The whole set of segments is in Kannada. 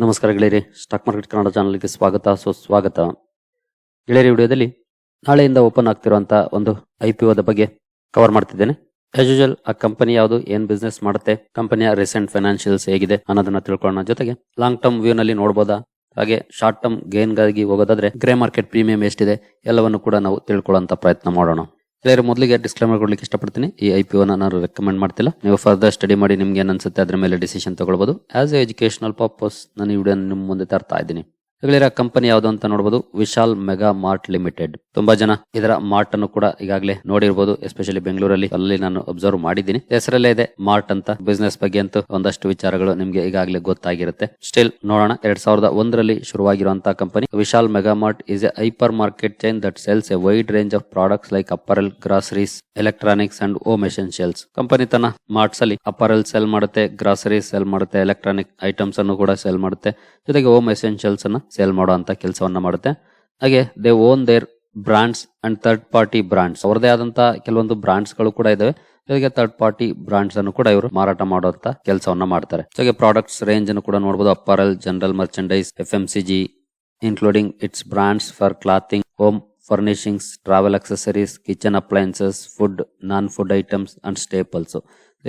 ನಮಸ್ಕಾರ ಗೆಳೆಯರಿ. ಸ್ಟಾಕ್ ಮಾರ್ಕೆಟ್ ಕನ್ನಡ ಚಾನಲ್ಗೆ ಸ್ವಾಗತ. ಸುಸ್ವಾಗತ. ಗೆಳೆಯರಿ ವಿಡಿಯೋದಲ್ಲಿ ನಾಳೆಯಿಂದ ಓಪನ್ ಆಗ್ತಿರುವಂತ ಒಂದು ಐ ಪಿ ಒದ ಬಗ್ಗೆ ಕವರ್ ಮಾಡ್ತಿದ್ದೇನೆ. ಆಸ್ ಯೂಶಲ್ ಆ ಕಂಪನಿ ಯಾವುದು, ಏನ್ ಬಿಸ್ನೆಸ್ ಮಾಡುತ್ತೆ, ಕಂಪನಿಯ ರೀಸೆಂಟ್ ಫೈನಾನ್ಷಿಯಲ್ಸ್ ಹೇಗಿದೆ ಅನ್ನೋದನ್ನ ತಿಳ್ಕೊಳ್ಳೋಣ. ಜೊತೆಗೆ ಲಾಂಗ್ ಟರ್ಮ್ ವ್ಯೂ ನಲ್ಲಿ ನೋಡಬಹುದಾ ಹಾಗೆ ಶಾರ್ಟ್ ಟರ್ಮ್ ಗೇನ್ಗಾಗಿ ಹೋಗೋದಾದ್ರೆ ಗ್ರೇ ಮಾರ್ಕೆಟ್ ಪ್ರೀಮಿಯಂ ಎಷ್ಟಿದೆ, ಎಲ್ಲವನ್ನು ಕೂಡ ನಾವು ತಿಳ್ಕೊಳ್ಳುವಂತ ಪ್ರಯತ್ನ ಮಾಡೋಣ. ಗೆಳೆಯರು ಮೊದಲಿಗೆ ಡಿಸ್ಕ್ಲೇಮರ್ ಕೊಡ್ಲಿಕ್ಕೆ ಇಷ್ಟಪಡ್ತೀನಿ. ಈ ಐ ಪಿ ನಾನು ರೆಕಮೆಂಡ್ ಮಾಡ್ತಿಲ್ಲ. ನೀವು ಫರ್ದರ್ ಸ್ಟಡಿ ಮಾಡಿ ನಿಮ್ಗೆ ಏನು ಅನ್ಸುತ್ತೆ ಅದ್ರ ಮೇಲೆ ಡಿಸಿಷನ್ ತಗೊಳ್ಬೋದು. ಆಸ್ ಎ ಎಜುಕೇಶನಲ್ ಪರ್ಪಸ್ ನಾನು ಈ ವಿಡಿಯೋ ನಿಮ್ಮ ಮುಂದೆ ತರ್ತಾ ಇದ್ದೀನಿ. ಗೆಳೆಯರ ಕಂಪನಿ ಯಾವುದು ಅಂತ ನೋಡಬಹುದು ವಿಶಾಲ್ ಮೆಗಾ ಮಾರ್ಟ್ ಲಿಮಿಟೆಡ್. ತುಂಬಾ ಜನ ಇದರ ಮಾರ್ಟ್ ಅನ್ನು ಕೂಡ ಈಗಾಗಲೇ ನೋಡಿರಬಹುದು ಎಸ್ಪೆಷಲಿ ಬೆಂಗಳೂರಲ್ಲಿ ಅಲ್ಲಿ ನಾನು ಅಬ್ಸರ್ವ್ ಮಾಡಿದ್ದೀನಿ. ಹೆಸರಲ್ಲೇ ಇದೆ ಮಾರ್ಟ್ ಅಂತ. ಬಿಸ್ನೆಸ್ ಬಗ್ಗೆ ಅಂತೂ ಒಂದಷ್ಟು ವಿಚಾರಗಳು ನಿಮ್ಗೆ ಈಗಾಗಲೇ ಗೊತ್ತಾಗಿರುತ್ತೆ. ಸ್ಟಿಲ್ ನೋಡೋಣ. ಎರಡ್ ಸಾವಿರದ ಒಂದರಲ್ಲಿ ಶುರುವಾಗಿರುವಂತಹ company. Vishal mega mart is a hyper market chain that sells a wide range of products like apparel groceries electronics and home essentials company ತನ್ನ ಮಾರ್ಟ್ಸ್ ಅಲ್ಲಿ ಅಪರಲ್ ಸೆಲ್ ಮಾಡುತ್ತೆ ಗ್ರಾಸರೀಸ್ ಸೆಲ್ ಮಾಡುತ್ತೆ ಎಲೆಕ್ಟ್ರಾನಿಕ್ ಐಟಮ್ಸ್ ಅನ್ನು ಕೂಡ ಸೆಲ್ ಮಾಡುತ್ತೆ. ಜೊತೆಗೆ ಹೋಮ್ ಎಸೆನ್ಷಿಯಲ್ಸ್ ಅನ್ನ ಸೇಲ್ ಮಾಡುವಂತ ಕೆಲಸವನ್ನ ಮಾಡುತ್ತೆ. ಹಾಗೆ they own their brands and third party brands ಅವರದೇ ಆದಂತಹ ಕೆಲವೊಂದು ಬ್ರಾಂಡ್ಸ್ಗಳು ಕೂಡ ಇದಾವೆ. ಜೊತೆಗೆ ಥರ್ಡ್ ಪಾರ್ಟಿ ಬ್ರಾಂಡ್ಸ್ ಅನ್ನು ಕೂಡ ಇವರು ಮಾರಾಟ ಮಾಡುವಂತ ಕೆಲಸವನ್ನ ಮಾಡ್ತಾರೆ. ಜೊತೆಗೆ ಪ್ರಾಡಕ್ಟ್ಸ್ ರೇಂಜ್ ಅನ್ನು ಕೂಡ ನೋಡಬಹುದು apparel general merchandise F M C G including its brands for clothing home furnishings travel accessories kitchen appliances food non food items and staples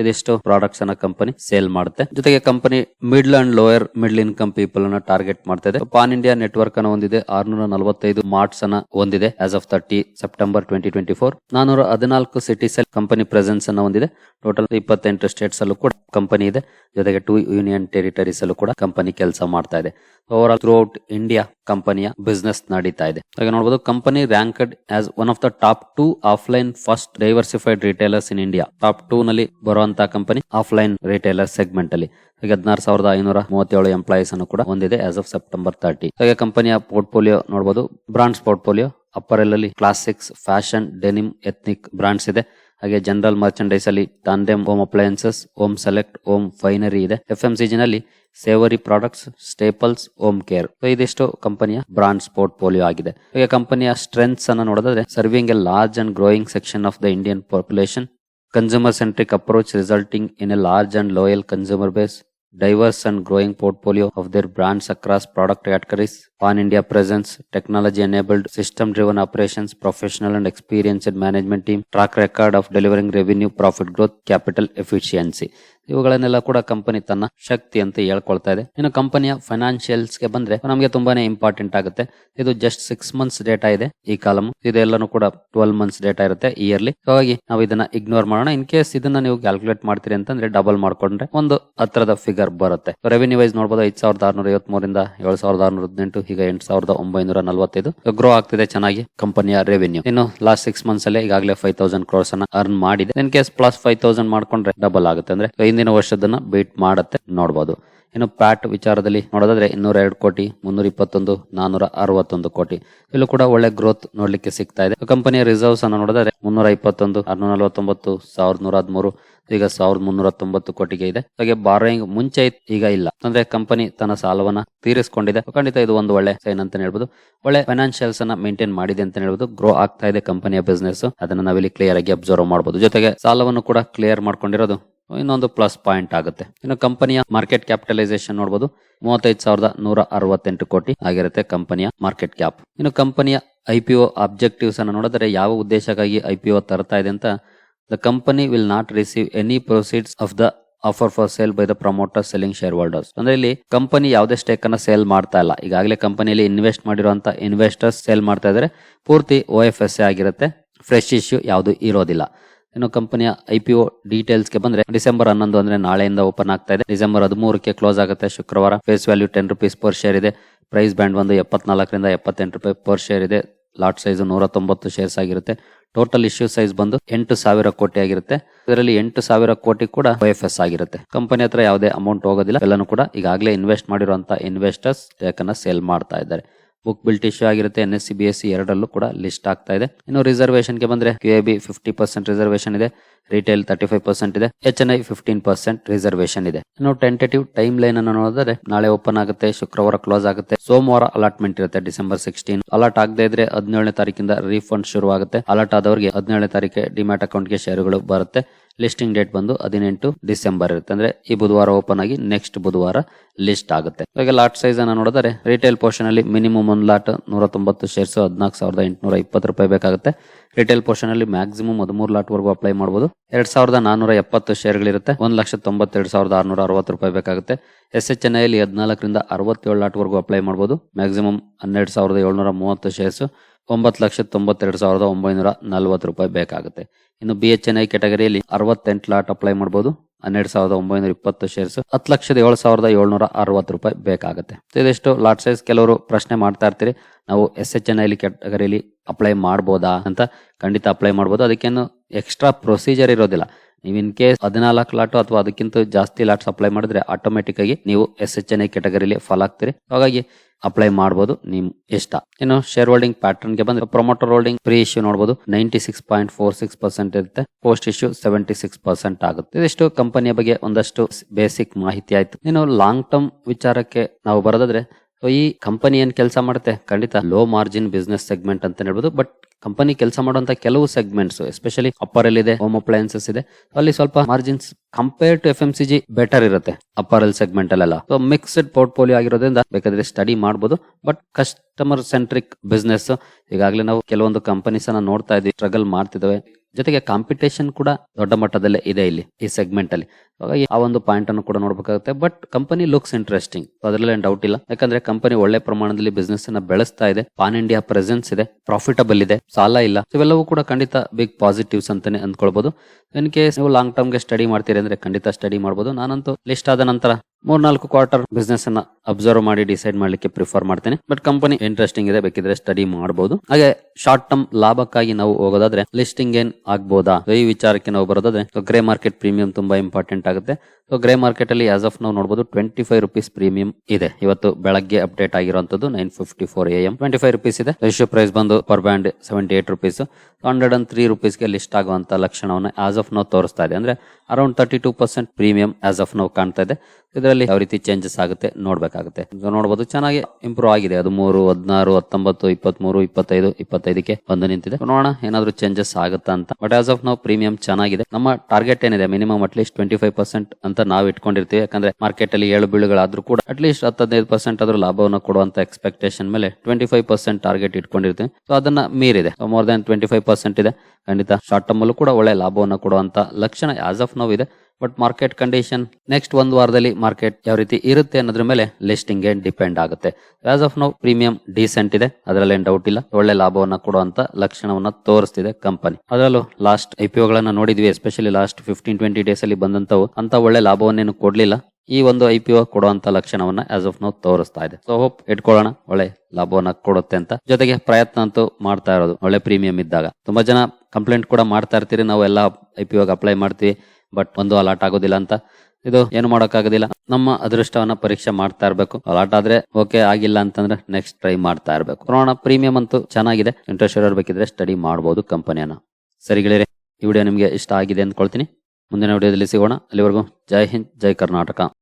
ಇದಿಷ್ಟು ಪ್ರಾಡಕ್ಟ್ಸ್ ಅನ್ನ ಕಂಪನಿ ಸೇಲ್ ಮಾಡುತ್ತೆ. ಜೊತೆಗೆ company middle and lower middle income people ಅನ್ನ ಟಾರ್ಗೆಟ್ ಮಾಡ್ತಾ ಇದೆ ಪಾನ್ ಇಂಡಿಯಾ ನೆಟ್ವರ್ಕ್ ಅನ್ನು ಹೊಂದಿದೆ. ಆರ್ನೂರ ನಲವತ್ತೈದು ಮಾರ್ಟ್ಸ್ ಅನ್ನ ಹೊಂದಿದೆ as of thirty September twenty twenty four ನಾನೂರ ಹದಿನಾಲ್ಕು ಸಿಟೀಸ್ ಅಲ್ಲಿ ಕಂಪನಿ ಪ್ರೆಸೆನ್ಸ್ ಅನ್ನ ಹೊಂದಿದೆ. ಟೋಟಲ್ ಇಪ್ಪತ್ತೆಂಟು ಸ್ಟೇಟ್ಸ್ ಅಲ್ಲೂ ಕೂಡ ಕಂಪನಿ ಇದೆ. ಜೊತೆಗೆ ಟೂ ಯೂನಿಯನ್ ಟೆರಿಟರೀಸ್ ಅಲ್ಲೂ ಕೂಡ ಕಂಪನಿ ಕೆಲಸ ಮಾಡ್ತಾ ಇದೆ. Overall throughout India ಕಂಪನಿಯ ಬಿಸ್ನೆಸ್ ನಡೀತಾ ಇದೆ. ಹಾಗೆ ನೋಡಬಹುದು company ranked as one of the top two offline first diversified retailers in India top two ನಲ್ಲಿ ಬರುವಂತಹ ಕಂಪನಿ ಆಫ್ಲೈನ್ ರಿಟೇಲರ್ ಸೆಗ್ಮೆಂಟ್ ಅಲ್ಲಿ. ಹಾಗೆ ಹದಿನಾರು ಸಾವಿರದ ಐನೂರ ಮೂವತ್ತೇಳು ಎಂಪ್ಲಾಯೀಸ್ ಅನ್ನು ಕೂಡ ಹೊಂದಿದೆ ಆಸ್ ಆಫ್ ಸೆಪ್ಟೆಂಬರ್ ತರ್ಟಿ ಹಾಗೆ ಕಂಪನಿಯ ಪೋರ್ಟ್ಫೋಲಿಯೋ ನೋಡಬಹುದು ಬ್ರಾಂಡ್ಸ್ ಪೋರ್ಟ್ಫೋಲಿಯೋ ಅಪ್ಪರೆಲ್ ಅಲ್ಲಿ classics fashion denim ethnic brands ಇದೆ. ಹಾಗೆ ಜನರಲ್ ಮರ್ಚೆಂಡೈಸ್ ಅಲ್ಲಿ Tandem home appliances home select home finery ಇದೆ. ಎಫ್ ಎಂ ನಲ್ಲಿ savory products staples home care ಇದಿಷ್ಟು ಕಂಪನಿಯ ಬ್ರಾಂಡ್ಸ್ ಪೋರ್ಟ್ಫೋಲಿಯೋ ಆಗಿದೆ. ಹಾಗೆ ಕಂಪನಿಯ ಸ್ಟ್ರೆಂತ್ಸ್ ಅನ್ನು ನೋಡಿದ್ರೆ serving a large and growing section of the Indian population consumer-centric approach resulting in a large and loyal consumer base, diverse and growing portfolio of their brands across product categories, pan-India presence, technology-enabled, system-driven operations, professional and experienced management team, track record of delivering revenue, profit growth, capital efficiency. ಇವುಗಳನ್ನೆಲ್ಲ ಕೂಡ ಕಂಪನಿ ತನ್ನ ಶಕ್ತಿ ಅಂತ ಹೇಳ್ಕೊಳ್ತಾ ಇದೆ. ಇನ್ನು ಕಂಪನಿಯ ಫೈನಾನ್ಷಿಯಲ್ಸ್ಗೆ ಬಂದ್ರೆ ನಮಗೆ ತುಂಬಾನೇ ಇಂಪಾರ್ಟೆಂಟ್ ಆಗುತ್ತೆ. ಇದು ಜಸ್ಟ್ ಸಿಕ್ಸ್ ಮಂತ್ಸ್ ಡೇಟಾ ಇದೆ ಈ ಕಾಲಮ್ ಇದೆಲ್ಲನೂ ಕೂಡ ಟ್ವೆಲ್ ಮಂತ್ಸ್ ಡೇಟಾ ಇರುತ್ತೆ ಇಯರ್ಲಿ ಹಾಗಾಗಿ ನಾವು ಇದನ್ನ ಇಗ್ನೋರ್ ಮಾಡೋಣ. ಇನ್ ಕೇಸ್ ಇದನ್ನ ನೀವು ಕ್ಯಾಲ್ಕುಲೇಟ್ ಮಾಡ್ತೀರಿ ಅಂತಂದ್ರೆ ಡಬಲ್ ಮಾಡ್ಕೊಂಡ್ರೆ ಒಂದು ಹತ್ರದ ಫಿಗರ್ ಬರುತ್ತೆ. ರೆವೆನ್ಯೂ ವೈಸ್ ನೋಡಬಹುದು ಐದ್ ಸಾವಿರದ ಆರ್ನೂರ ಐವತ್ ಮೂರಿಂದ ಏಳು ಸಾವಿರದ ಆರ್ನೂರ ಹದಿನೆಂಟು, ಈಗ ಎಂಟು ಸಾವಿರದ ಒಂಬೈನೂರ ನಲವತ್ತೈದು. ಗ್ರೋ ಆಗ್ತಿದೆ ಚೆನ್ನಾಗಿ ಕಂಪನಿಯ ರೆವೆನ್ಯೂ ಇನ್ನು ಲಾಸ್ಟ್ ಸಿಕ್ಸ್ ಮಂತ್ಸ್ ಅಲ್ಲಿ ಈಗಾಗಲೇ ಫೈವ್ ತೌಸಂಡ್ ಕ್ರೋರ್ಸ್ ಅನ್ನ ಅರ್ನ್ ಮಾಡಿದೆ. In case plus five thousand ಮಾಡ್ಕೊಂಡ್ರೆ ಡಬಲ್ ಆಗುತ್ತೆ. ಅಂದ್ರೆ ಹಿಂದಿನ ವರ್ಷದನ್ನ ಬೀಟ್ ಮಾಡುತ್ತೆ ನೋಡಬಹುದು ಇನ್ನು ಪ್ಯಾಟ್ ವಿಚಾರದಲ್ಲಿ ನೋಡೋದಾದ್ರೆ ಇನ್ನೂರ ಎರಡು ಕೋಟಿ ಮುನ್ನೂರ ಇಪ್ಪತ್ತೊಂದು ನಾನೂರ ಅರವತ್ತೊಂದು ಕೋಟಿ. ಇಲ್ಲೂ ಕೂಡ ಒಳ್ಳೆ ಗ್ರೋತ್ ನೋಡ್ಲಿಕ್ಕೆ ಸಿಗ್ತಾ ಇದೆ. ಕಂಪನಿಯ ರಿಸರ್ವ್ಸ್ ಅನ್ನು ನೋಡಿದ್ರೆ ಮುನ್ನೂರ ಇಪ್ಪತ್ತೊಂದು ಆರ್ನೂರ ನಲವತ್ತೊಂಬತ್ತು ಸಾವಿರದ ನೂರ ಈಗ ಸಾವಿರದ ಮುನ್ನೂರ ತೊಂಬತ್ತು ಕೋಟಿಗೆ ಇದೆ. ಹಾಗೆ ಬಾರೋಯಿಂಗ್ ಮುಂಚೆ ಈಗ ಇಲ್ಲ. ಅಂದ್ರೆ ಕಂಪನಿ ತನ್ನ ಸಾಲವನ್ನ ತೀರಿಸಿಕೊಂಡಿದೆ. ಖಂಡಿತ ಇದು ಒಂದು ಒಳ್ಳೆ ಸೈನ್ ಅಂತ ಹೇಳ್ಬೋದು. ಒಳ್ಳೆ ಫೈನಾನ್ಷಿಯಲ್ಸ್ ಅನ್ನ ಮೇಂಟೈನ್ ಮಾಡಿದೆ ಅಂತ ಹೇಳ್ಬೋದು. ಗ್ರೋ ಆಗ್ತಾ ಇದೆ ಕಂಪನಿಯ ಬಿಸ್ನೆಸ್ ಅದನ್ನ ನಾವಿಲ್ಲಿ ಕ್ಲಿಯರ್ ಆಗಿ ಅಬ್ಸರ್ವ್ ಮಾಡಬಹುದು ಜೊತೆಗೆ ಸಾಲವನ್ನು ಕೂಡ ಕ್ಲಿಯರ್ ಮಾಡ್ಕೊಂಡಿರೋದು ಇನ್ನೊಂದು ಪ್ಲಸ್ ಪಾಯಿಂಟ್ ಆಗುತ್ತೆ. ಇನ್ನು ಕಂಪನಿಯ ಮಾರ್ಕೆಟ್ ಕ್ಯಾಪಿಟಲೈಸೇಷನ್ ನೋಡಬಹುದು ಮೂವತ್ತೈದು ಸಾವಿರದ ನೂರ ಅರವತ್ತೆಂಟು ಕೋಟಿ ಆಗಿರುತ್ತೆ ಕಂಪನಿಯ ಮಾರ್ಕೆಟ್ ಕ್ಯಾಪ್ ಇನ್ನು ಕಂಪನಿಯ ಐ ಪಿ ಒ ಅಬ್ಜೆಕ್ಟಿವ್ಸ್ ಅನ್ನು ನೋಡಿದ್ರೆ ಯಾವ ಉದ್ದೇಶಕ್ಕಾಗಿ ಐ ಪಿ ಒ ತರ್ತಾ ಇದೆ ಅಂತ the company will not receive any proceeds of the offer for sale by the promoter selling shareholders ಅಂದ್ರೆ ಇಲ್ಲಿ ಕಂಪನಿ ಯಾವುದೇ ಸ್ಟೇಕ್ ಅನ್ನ ಸೇಲ್ ಮಾಡ್ತಾ ಇಲ್ಲ. ಈಗಾಗಲೇ ಕಂಪನಿಯಲ್ಲಿ ಇನ್ವೆಸ್ಟ್ ಮಾಡಿರುವಂತಹ ಇನ್ವೆಸ್ಟರ್ಸ್ ಸೇಲ್ ಮಾಡ್ತಾ ಇದ್ದಾರೆ ಪೂರ್ತಿ ಓ ಎಫ್ ಎಸ್ ಆಗಿರುತ್ತೆ. ಫ್ರೆಶ್ ಇಶ್ಯೂ ಯಾವುದು ಇರೋದಿಲ್ಲ. ಇನ್ನು ಕಂಪನಿಯ ಐ ಪಿ ಡೀಟೇಲ್ಸ್ಗೆ ಬಂದ್ರೆ ಡಿಸೆಂಬರ್ ಹನ್ನೊಂದು ಅಂದ್ರೆ ನಾಳೆಯಿಂದ ಓಪನ್ ಆಗ್ತಾ ಇದೆ. ಡಿಸೆಂಬರ್ ಹದಿಮೂರಕ್ಕೆ ಕ್ಲೋಸ್ ಆಗುತ್ತೆ. ಶುಕ್ರವಾರ face value ten rupees per share ಇದೆ. ಪ್ರೈಸ್ ಬ್ಯಾಂಡ್ ಬಂದು ಎಪ್ಪತ್ನಾಲ್ಕರಿಂದ ಎಪ್ಪತ್ತೆಂಟು ರೂಪಾಯಿ ಪರ್ ಶೇರ್ ಇದೆ. ಲಾಟ್ ಸೈಜ್ ನೂರ ತೊಂಬತ್ತು ಶೇರ್ಸ್ ಆಗಿರುತ್ತೆ. ಟೋಟಲ್ ಇಶ್ಯೂ ಸೈಜ್ ಬಂದು ಎಂಟು ಸಾವಿರ ಕೋಟಿ ಆಗಿರುತ್ತೆ. ಇದರಲ್ಲಿ ಎಂಟು ಸಾವಿರ ಕೋಟಿ ಕೂಡ ಎಫ್ ಎಸ್ ಆಗಿರುತ್ತೆ. ಕಂಪನಿ ಹತ್ರ ಯಾವುದೇ ಅಮೌಂಟ್ ಹೋಗೋದಿಲ್ಲ. ಎಲ್ಲನೂ ಕೂಡ ಈಗಾಗಲೇ ಇನ್ವೆಸ್ಟ್ ಮಾಡಿರುವಂತಹ ಇನ್ವೆಸ್ಟರ್ಸ್ ಸ್ಟೇಕ್ ಸೇಲ್ ಮಾಡ್ತಾ ಇದ್ದಾರೆ. ಬುಕ್ ಬಿಲ್ಟ್ ಇಶ್ಯೂ ಆಗಿರುತ್ತೆ S E B S E C ಎರಡರಲ್ಲೂ ಕೂಡ ಲಿಸ್ಟ್ ಆಗ್ತಾ ಇದೆ. ಇನ್ನು ರಿಸರ್ವೇಶನ್ಗೆ ಬಂದ್ರೆ Q I B fifty percent reservation ಇದೆ ರಿಟೇಲ್ ತರ್ಟಿ ಫೈವ್ ಪರ್ಸೆಂಟ್ ಇದೆ H N I fifteen percent reservation ಇದೆ. ಇನ್ನು ಟೆಂಟೇಟಿವ್ ಟೈಮ್ ಲೈನ್ ಅನ್ನು ನೋಡಿದ್ರೆ ನಾಳೆ ಓಪನ್ ಆಗುತ್ತೆ, ಶುಕ್ರವಾರ ಕ್ಲೋಸ್ ಆಗುತ್ತೆ, ಸೋಮವಾರ ಅಲಾಟ್ಮೆಂಟ್ ಇರುತ್ತೆ ಡಿಸೆಂಬರ್ ಸಿಕ್ಸ್ಟೀನ್ ಅಲಾಟ್ ಆಗದೆ ಇದ್ರೆ ಹದಿನೇಳನೇ ತಾರೀಕಿಂದ ರೀಫಂಡ್ ಶುರು ಆಗುತ್ತೆ ಅಲಾಟ್ ಆದವರಿಗೆ ಹದಿನೇಳನೇ ತಾರೀಕು ಡಿಮ್ಯಾಟ್ ಅಕೌಂಟ್ಗೆ ಶೇರುಗಳು ಬರುತ್ತೆ. ಲಿಸ್ಟಿಂಗ್ ಡೇಟ್ ಬಂದು ಹದಿನೆಂಟು ಡಿಸೆಂಬರ್ ಇರುತ್ತೆ. ಅಂದ್ರೆ ಈ ಬುಧವಾರ ಓಪನ್ ಆಗಿ ನೆಕ್ಸ್ಟ್ ಬುಧವಾರ ಲಿಸ್ಟ್ ಆಗುತ್ತೆ. ಇವಾಗ ಲಾಟ್ ಸೈಜ್ ಅನ್ನ ನೋಡಿದ್ರೆ ರಿಟೇಲ್ ಪೋರ್ಷನ್ ಅಲ್ಲಿ ಮಿನಿಮಮ್ ಒಂದು ಲಾಟ್ ನೂರ ತೊಂಬತ್ತು ಶೇರ್ಸ್ ಹದಿನಾಲ್ಕು ಸಾವಿರದ ಎಂಟುನೂರ ಇಪ್ಪತ್ತು ರೂಪಾಯಿ ಬೇಕಾಗುತ್ತೆ. ರಿಟೇಲ್ ಪೋರ್ಷನ್ ಅಲ್ಲಿ ಮ್ಯಾಕ್ಸಿಮಮ್ ಹದಿಮೂರು ಲಾಟ್ ವರೆಗೂ ಅಪ್ಲೈ ಮಾಡಬಹುದು ಎರಡ್ ಸಾವಿರದ ನಾನೂರ ಎಪ್ಪತ್ತು ಶೇರ್ಗಳಿರುತ್ತೆ ಒಂದು ಲಕ್ಷ ತೊಂಬತ್ತೆರಡು ಸಾವಿರದ ಆರ್ನೂರ ಅರವತ್ತು ರೂಪಾಯಿ ಬೇಕಾಗುತ್ತೆ. ಎಸ್ ಎಚ್ ಎನ್ ಐಲಿ ಹದಿನಾಲ್ಕರಿಂದ ಅರವತ್ತೇಳು ಲಾಟ್ ವರೆಗೂ ಅಪ್ಲೈ ಮಾಡಬಹುದು ಮ್ಯಾಕ್ಸಿಮಮ್ ಹನ್ನೆರಡು ಸಾವಿರದ ಏಳ್ನೂರ ಮೂವತ್ತು ಶೇರ್ಸ್ ಒಂಬತ್ತು ಲಕ್ಷ ತೊಂಬತ್ತೆರಡು ಸಾವಿರದ ಒಂಬೈನೂರ ನಲ್ವತ್ತು ರೂಪಾಯಿ ಬೇಕಾಗುತ್ತೆ. ಇನ್ನು ಬಿ ಎಚ್ ಎನ್ ಐ ಕೆಟಗರಿಯಲ್ಲಿ ಅರವತ್ತೆಂಟು ಲಾಟ್ ಅಪ್ಲೈ ಮಾಡಬಹುದು ಹನ್ನೆರಡು ಸಾವಿರದ ಒಂಬೈನೂರ ಇಪ್ಪತ್ತು ಶೇರ್ಸ್ ಹತ್ತು ಲಕ್ಷದ ಏಳು ಸಾವಿರದ ಏಳ್ನೂರ ಅರವತ್ತು ರೂಪಾಯಿ ಬೇಕಾಗುತ್ತೆ. ಇದಿಷ್ಟು ಲಾಟ್ ಸೈಜ್ ಕೆಲವರು ಪ್ರಶ್ನೆ ಮಾಡ್ತಾ ಇರ್ತೀರಿ. ನಾವು ಎಸ್ ಎಚ್ ಎನ್ ಐಲಿ ಕೆಟಗರಿಯಲ್ಲಿ ಅಪ್ಲೈ ಮಾಡ್ಬೋದಾ ಅಂತ ಖಂಡಿತ ಅಪ್ಲೈ ಮಾಡ್ಬೋದು. ಅದಕ್ಕೇನು ಎಕ್ಸ್ಟ್ರಾ ಪ್ರೊಸೀಜರ್ ಇರೋದಿಲ್ಲ. ನೀವು ಇನ್ ಕೇಸ್ ಹದಿನಾಲ್ಕು ಲಾಟು ಅಥವಾ ಅದಕ್ಕಿಂತ ಜಾಸ್ತಿ ಲಾಟ್ಸ್ ಅಪ್ಲೈ ಮಾಡಿದ್ರೆ ಆಟೋಮೆಟಿಕ್ ಆಗಿ ನೀವು ಎಸ್ ಎಚ್ ಎನ್ ಐ ಕೆಟಗರಿಲಿ ಫಾಲ್ ಆಗ್ತೀರಿ. ಹಾಗಾಗಿ ಅಪ್ಲೈ ಮಾಡಬಹುದು ನಿಮ್ ಇಷ್ಟ. ಇನ್ನು ಶೇರ್ ಹೋಲ್ಡಿಂಗ್ ಪ್ಯಾಟರ್ನ್ಗೆ ಬಂದ್ರೆ ಪ್ರೊಮೋಟರ್ ಹೋಲ್ಡಿಂಗ್ ಪ್ರೀ ಇಶ್ಯೂ ನೋಡಬಹುದು ninety six point four six percent ಇರುತ್ತೆ post issue seventy six percent ಆಗುತ್ತೆ. ಇದಿಷ್ಟು ಕಂಪನಿಯ ಬಗ್ಗೆ ಒಂದಷ್ಟು ಬೇಸಿಕ್ ಮಾಹಿತಿ ಆಯ್ತು. ಇನ್ನು ಲಾಂಗ್ ಟರ್ಮ್ ವಿಚಾರಕ್ಕೆ ನಾವು ಬರೋದಾದ್ರೆ ಸೊ ಈ ಕಂಪನಿ ಏನ್ ಕೆಲಸ ಮಾಡುತ್ತೆ? ಖಂಡಿತ ಲೋ ಮಾರ್ಜಿನ್ ಬಿಸ್ನೆಸ್ ಸೆಗ್ಮೆಂಟ್ ಅಂತ ಹೇಳ್ಬೋದು. ಬಟ್ ಕಂಪನಿ ಕೆಲಸ ಮಾಡುವಂತ ಕೆಲವು ಸೆಗ್ಮೆಂಟ್ಸ್ ಎಸ್ಪೆಷಲಿ ಅಪ್ಪರಲ್ ಇದೆ ಹೋಮ್ ಅಪ್ಲಯನ್ಸಸ್ ಇದೆ. ಅಲ್ಲಿ ಸ್ವಲ್ಪ margins compare to F M C G better ಇರುತ್ತೆ ಅಪ್ಪರಲ್ ಸೆಗ್ಮೆಂಟ್ ಅಲ್ಲೆಲ್ಲ. ಸೊ ಮಿಕ್ಸ್ಡ್ ಪೋರ್ಟ್ಫೋಲಿಯೋ ಆಗಿರೋದ್ರಿಂದ ಬೇಕಾದ್ರೆ ಸ್ಟಡಿ ಮಾಡಬಹುದು ಬಟ್ ಕಸ್ಟಮರ್ ಸೆಂಟ್ರಿಕ್ ಬಿಸ್ನೆಸ್ ಈಗಾಗಲೇ ನಾವು ಕೆಲವೊಂದು ಕಂಪನೀಸ್ ನೋಡ್ತಾ ಇದ್ವಿ ಸ್ಟ್ರಗಲ್ ಮಾಡ್ತಿದ್ದಾವೆ. ಜೊತೆಗೆ ಕಾಂಪಿಟೇಷನ್ ಕೂಡ ದೊಡ್ಡ ಮಟ್ಟದಲ್ಲೇ ಇದೆ ಇಲ್ಲಿ, ಈ ಸೆಗ್ಮೆಂಟ್ ಅಲ್ಲಿ. ಆ ಒಂದು ಪಾಯಿಂಟ್ ಅನ್ನು ಕೂಡ ನೋಡಬೇಕಾಗುತ್ತೆ. ಬಟ್ ಕಂಪನಿ ಲುಕ್ಸ್ ಇಂಟ್ರೆಸ್ಟಿಂಗ್ ಅದರಲ್ಲಿ ಡೌಟ್ ಇಲ್ಲ. ಯಾಕಂದ್ರೆ ಕಂಪನಿ ಒಳ್ಳೆ ಪ್ರಮಾಣದಲ್ಲಿ ಬಿಸ್ನೆಸ್ ಅನ್ನ ಬೆಳೆಸ್ತಾ ಇದೆ. ಪಾನ್ ಇಂಡಿಯಾ ಪ್ರೆಸೆನ್ಸ್ ಇದೆ. ಪ್ರಾಫಿಟಬಲ್ ಇದೆ. ಸಾಲ ಇಲ್ಲ. ಇವೆಲ್ಲವೂ ಕೂಡ ಖಂಡಿತ ಬಿಗ್ ಪಾಸಿಟಿವ್ಸ್ ಅಂತಾನೆ ಅಂದ್ಕೊಳ್ಬಹುದು ಇನ್ ಕೇಸ್ ನೀವು ಲಾಂಗ್ ಟರ್ಮ್ಗೆ ಸ್ಟಡಿ ಮಾಡ್ತೀರಿ ಅಂದ್ರೆ ಖಂಡಿತ ಸ್ಟಡಿ ಮಾಡಬಹುದು ನಾನಂತೂ ಲಿಸ್ಟ್ ಆದ ನಂತರ ಮೂರ್ನಾಲ್ಕು ಕ್ವಾರ್ಟರ್ ಬಿಸ್ನೆಸ್ ಅನ್ನ ಅಬ್ಸರ್ವ್ ಮಾಡಿ ಡಿಸೈಡ್ ಮಾಡ್ಲಿಕ್ಕೆ ಪ್ರಿಫರ್ ಮಾಡ್ತೇನೆ. ಬಟ್ ಕಂಪನಿ ಇಂಟ್ರೆಸ್ಟಿಂಗ್ ಇದೆ, ಬೇಕಿದ್ರೆ ಸ್ಟಡಿ ಮಾಡಬಹುದು ಹಾಗೆ ಶಾರ್ಟ್ ಟರ್ಮ್ ಲಾಭಕ್ಕಾಗಿ ನಾವು ಹೋಗೋದಾದ್ರೆ ಲಿಸ್ಟಿಂಗ್ ಏನ್ ಆಗ್ಬೋದಾ? ಈ ವಿಚಾರಕ್ಕೆ ನಾವು ಬರೋದಾದ್ರೆ ಗ್ರೇ ಮಾರ್ಕೆಟ್ ಪ್ರೀಮಿಯಂ ತುಂಬಾ ಇಂಪಾರ್ಟೆಂಟ್ ಆಗುತ್ತೆ. ಸೊ ಗ್ರೇ ಮಾರ್ಕೆಟ್ ಅಲ್ಲಿ ಆಸ್ ಆಫ್ ನಾವು ನೋಡಬಹುದು ಟ್ವೆಂಟಿ ಫೈವ್ ರುಪೀಸ್ ಪ್ರೀಮಿಯಂ ಇದೆ. ಇವತ್ತು ಬೆಳಗ್ಗೆ ಅಪ್ಡೇಟ್ ಆಗಿರುವಂತದ್ದು nine fifty four A M twenty five rupees ಇದೆ. ಇಶ್ಯೂ ಪ್ರೈಸ್ ಬಂದು per band seventy eight rupees hundred and three ರುಪೀಸ್ಗೆ list ಆಗುವಂತ ಲಕ್ಷಣವನ್ನು ಆಸ್ ಆಫ್ ನಾವು ತೋರಿಸ್ತಾ ಇದೆ. ಅಂದ್ರೆ around thirty two percent premium as of ನಾವು ಕಾಣ್ತಾ ಇದೆ. ಇದರಲ್ಲಿ ಯಾವ ರೀತಿ ಚೇಂಜಸ್ ಆಗುತ್ತೆ ನೋಡ್ಬೇಕಾಗುತ್ತೆ. ನೋಡಬಹುದು ಚೆನ್ನಾಗಿ ಇಂಪ್ರೂವ್ ಆಗಿದೆ. ಅದು ಮೂರು, ಹದಿನಾರು, ಹತ್ತೊಂಬತ್ತು, ಇಪ್ಪತ್ಮೂರು, ಇಪ್ಪತ್ತೈದು, ಇಪ್ಪತ್ತೈದಕ್ಕೆ ಬಂದು ನಿಂತಿದೆ. ನೋಡೋಣ ಏನಾದ್ರು ಚೇಂಜಸ್ ಆಗುತ್ತಾ ಅಂತ. ಬಟ್ ಆಸ್ ಆಫ್ ನಾವು ಪ್ರೀಮಿಯಂ ಚೆನ್ನಾಗಿದೆ. ನಮ್ಮ ಟಾರ್ಗೆಟ್ ಏನಿದೆ? Minimum at least twenty five percent ಅಂತ ನಾವು ಇಟ್ಕೊಂಡಿರ್ತೀವಿ. ಯಾಕಂದ್ರೆ ಮಾರ್ಕೆಟ್ ಅಲ್ಲಿ ಏಳು ಬೀಳುಗಳಾದ್ರೂ ಕೂಡ ಅಟ್ಲೀಸ್ಟ್ ಹತ್ತು ಹದಿನೈದು ಪರ್ಸೆಂಟ್ ಆದ್ರೂ ಲಾಭವನ್ನು ಕೊಡುವಂತ ಎಕ್ಸ್ಪೆಕ್ಟೇಷನ್ ಮೇಲೆ ಟ್ವೆಂಟಿ ಫೈವ್ ಪರ್ಸೆಂಟ್ ಟಾರ್ಗೆಟ್ ಇಟ್ಕೊಂಡಿರ್ತೀವಿ. ಸೊ ಅದನ್ನ ಮೀರಿದೆ. More than twenty five percent ಇದೆ. ಖಂಡಿತ ಶಾರ್ಟ್ ಟರ್ಮ್ ಅಲ್ಲೂ ಕೂಡ ಒಳ್ಳೆ ಲಾಭವನ್ನು ಕೊಡುವಂತ ಲಕ್ಷಣ ಆಸ್ ಆಫ್ ನಾವು ಇದೆ. ಬಟ್ ಮಾರ್ಕೆಟ್ ಕಂಡೀಷನ್ ನೆಕ್ಸ್ಟ್ ಒಂದು ವಾರದಲ್ಲಿ ಮಾರ್ಕೆಟ್ ಯಾವ ರೀತಿ ಇರುತ್ತೆ ಅನ್ನೋದ್ರ ಮೇಲೆ ಲಿಸ್ಟಿಂಗ್ ಡಿಪೆಂಡ್ ಆಗುತ್ತೆ. As of now premium decent ಇದೆ. ಅದರಲ್ಲಿ ಡೌಟ್ ಇಲ್ಲ. ಒಳ್ಳೆ ಲಾಭವನ್ನ ಕೊಡುವಂತ ಲಕ್ಷಣವನ್ನ ತೋರಿಸ್ತಿದೆ ಕಂಪನಿ ಅದರಲ್ಲೂ ಲಾಸ್ಟ್ ಐ ಪಿ ಗಳನ್ನ ನೋಡಿದ್ವಿ especially last fifteen twenty days ಅಲ್ಲಿ ಬಂದಂತವು ಅಂತ ಒಳ್ಳೆ ಲಾಭವನ್ನೇನು ಕೊಡ್ಲಿಲ್ಲ. ಈ ಒಂದು ಐ ಪಿ ಒ ಕೊಡುವಂತ ಲಕ್ಷಣವನ್ನ ಆಸ್ ಆಫ್ ನೋ ತೋರಿಸ್ತಾ ಇದೆ. ಸೊ ಹೋಪ್ ಇಟ್ಕೊಳ್ಳೋಣ. ಒಳ್ಳೆ ಲಾಭವನ್ನ ಕೊಡುತ್ತೆ ಅಂತ. ಜೊತೆಗೆ ಪ್ರಯತ್ನ ಅಂತೂ ಮಾಡ್ತಾ ಇರೋದು. ಒಳ್ಳೆ ಪ್ರೀಮಿಯಂ ಇದ್ದಾಗ. ತುಂಬಾ ಜನ ಕಂಪ್ಲೇಂಟ್ ಕೂಡ ಮಾಡ್ತಾ ಇರ್ತೀರಿ. ನಾವು ಎಲ್ಲ ಐ ಪಿ ಅಪ್ಲೈ ಮಾಡ್ತೀವಿ. ಬಟ್ ಒಂದು ಅಲಾಟ್ ಆಗೋದಿಲ್ಲ ಅಂತ. ಇದು ಏನು ಮಾಡೋಕ್ಕಾಗೋದಿಲ್ಲ. ನಮ್ಮ ಅದೃಷ್ಟವನ್ನ ಪರೀಕ್ಷೆ ಮಾಡ್ತಾ ಇರಬೇಕು. ಅಲಾಟ್ ಆದ್ರೆ ಓಕೆ ಆಗಿಲ್ಲ ಅಂತಂದ್ರೆ ನೆಕ್ಸ್ಟ್ ಟ್ರೈ ಮಾಡ್ತಾ ಇರಬೇಕು. ನೋಡೋಣ ಪ್ರೀಮಿಯಂ ಅಂತೂ ಚೆನ್ನಾಗಿದೆ. ಇಂಟ್ರೆಸ್ಟ್ ಇರಬೇಕಿದ್ರೆ ಸ್ಟಡಿ ಮಾಡಬಹುದು ಕಂಪನಿಯನ್ನ ಸರಿಗಳಿರಿ ಈ ವಿಡಿಯೋ ನಿಮಗೆ ಇಷ್ಟ ಆಗಿದೆ ಅಂದ್ಕೊಳ್ತೀನಿ. ಮುಂದಿನ ವಿಡಿಯೋದಲ್ಲಿ ಸಿಗೋಣ. ಅಲ್ಲಿವರೆಗೂ ಜೈ ಹಿಂದ್, ಜೈ ಕರ್ನಾಟಕ.